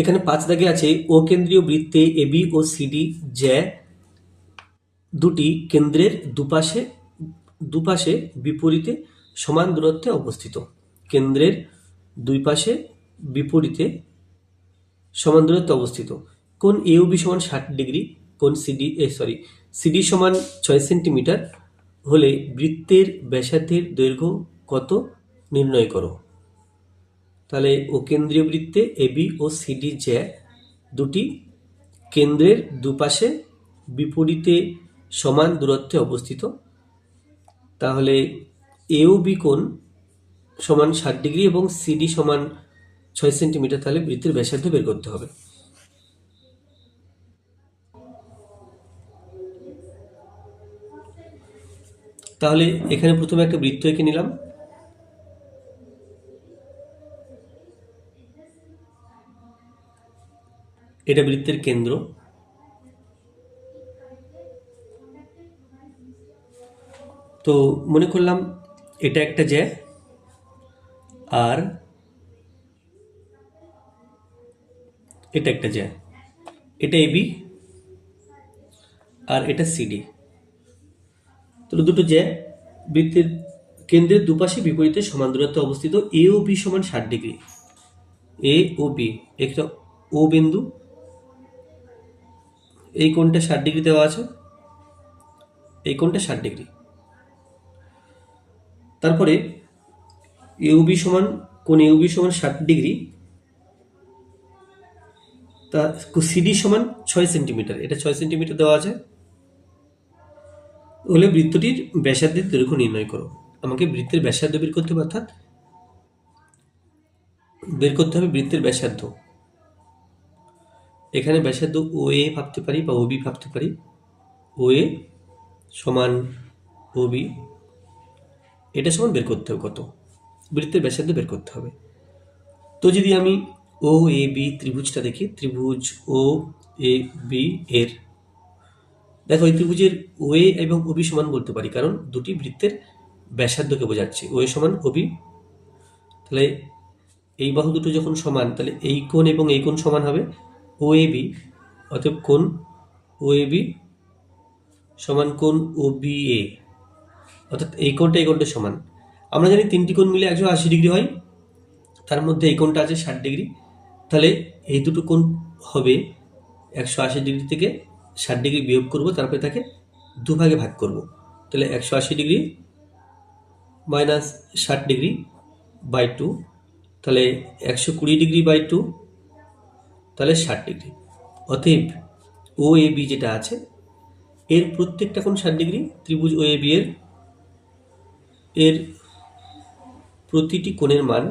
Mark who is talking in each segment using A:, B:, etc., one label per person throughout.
A: এখানে পাঁচ দাগে আছে, ও কেন্দ্রীয় বৃত্তে এবি ও সিডি জ্যা দুটি কেন্দ্রের দুপাশে দুপাশে বিপরীতে সমান দূরত্বে অবস্থিত। কেন্দ্রের দুই পাশে বিপরীতে সমান দূরত্বে অবস্থিত। কোন এওবি সমান ষাট ডিগ্রি কোন সিডি এ, সরি সিডি সমান ছয় সেন্টিমিটার হলে বৃত্তের ব্যাসার্ধের দৈর্ঘ্য কত নির্ণয় করো? তাহলে ও কেন্দ্রীয় বৃত্তে এবি ও সিডি জ্যা দুটি কেন্দ্রের দুপাশে বিপরীতে সমান দূরত্বে অবস্থিত। তাহলে এও বি সমান ষাট ডিগ্রি এবং সিডি সমান ছয় সেন্টিমিটার, তাহলে বৃত্তের ব্যাসার্ধ বের করতে হবে। তাহলে এখানে প্রথমে একটা বৃত্ত এঁকে নিলাম। এটা বৃত্তের কেন্দ্র। তো মনে করলাম এটা একটা জ্যা, আর এটা একটা জ্যা। এটা এবি আর এটা সিডি তো দুটো জ্যা, বৃত্তের কেন্দ্রের দুপাশে বিপরীতে সমান দূরত্বে অবস্থিত এ ও বি সমান ষাট ডিগ্রি। এ ও বি, একটা ও বিন্দু এই কোণটা ষাট ডিগ্রি দেওয়া আছে, এই কোণটা ষাট ডিগ্রি তারপরে ইউবি সমান কোন ইউবি সমান ষাট ডিগ্রি তা সিডি সমান ছয় সেন্টিমিটার এটা ছয় সেন্টিমিটার দেওয়া আছে। হলে বৃত্তটির ব্যাসার্ধের দৈর্ঘ্য নির্ণয় করো। আমাকে বৃত্তের ব্যাসার্ধ বের করতে হবে, অর্থাৎ বের করতে হবে বৃত্তের ব্যাসার্ধ। এখানে ব্যাসার্ধ ও এ ভাবতে পারি বা ওবি ভাবতে পারি। ও এ সমান ওবি এটা সমান বের করতে হবে কত? বৃত্তের ব্যাসার্ধ বের করতে হবে। তো যদি আমি ও এ বি ত্রিভুজটা দেখি, ত্রিভুজ ও এ বি এর, দেখো এই ত্রিভুজের ও এ এবং ওবি সমান বলতে পারি, কারণ দুটি বৃত্তের ব্যাসার্ধকে বোঝাচ্ছে। ও এ সমান ওবি তাহলে এই বাহু দুটো যখন সমান, তাহলে এই কোণ এবং এই কোণ সমান হবে। ও এ বি অতএব কোণ ও এ বি সমান কোণ ও বি এ অর্থাৎ এই কোণটা এই কোণটা সমান। আমরা জানি তিনটি কোণ মিলে একশো আশি ডিগ্রি হয়। তার মধ্যে এই কোণটা আছে ষাট ডিগ্রি। তাহলে এই দুটো কোণ হবে একশো আশি ডিগ্রি থেকে ষাট ডিগ্রি বিয়োগ করব, তারপরে তাকে দুভাগে ভাগ করব। তাহলে একশো আশি ডিগ্রি মাইনাস ষাট ডিগ্রি বাই টু। তাহলে একশো কুড়ি ডিগ্রি বাই টু তাহলে ষাট ডিগ্রি অতএব ও এ বি যেটা আছে, এর প্রত্যেকটা কোণ ষাট ডিগ্রি ত্রিভুজ ও এ বি এর এর প্রতিটি কোণের মান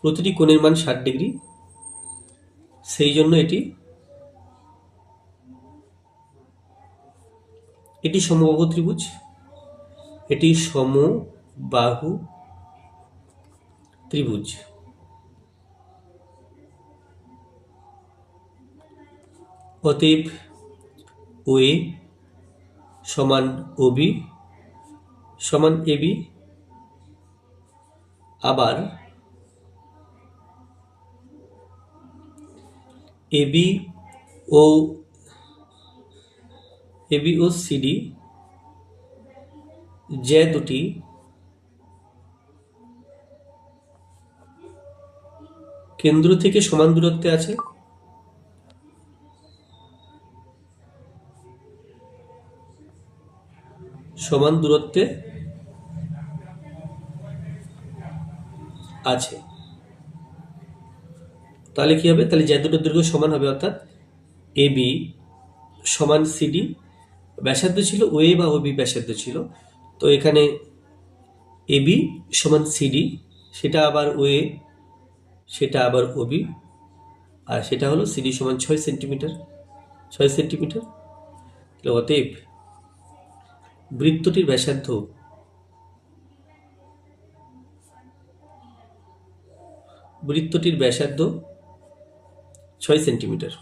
A: প্রতিটি কোণের মান ষাট ডিগ্রি সেই জন্য এটি এটি সমবাহু ত্রিভুজ, এটি সমবাহু ত্রিভুজ। অতএব ও এ সমান ওবি সমান এবি, আবার এবি ও এবি ও সিডি যে দুটি কেন্দ্র থেকে সমান দূরত্বে আছে? সমান দূরত্বে আছে। তাহলে কি হবে? তাহলে যে দুটো দৈর্ঘ্য সমান হবে, অর্থাৎ এ বি সমান সিডি ব্যাসার্ধ ছিল ও এ বা ও বি ব্যাসার্ধ ছিল। তো এখানে এ বি সমান সিডি সেটা আবার ও এ সেটা আবার ওবি আর সেটা হলো সিডি সমান ছয় সেন্টিমিটার ছয় সেন্টিমিটার। অতএব বৃত্তটির ব্যাসার্ধ বৃত্তটির ব্যাসার্ধ ছয় সেন্টিমিটার।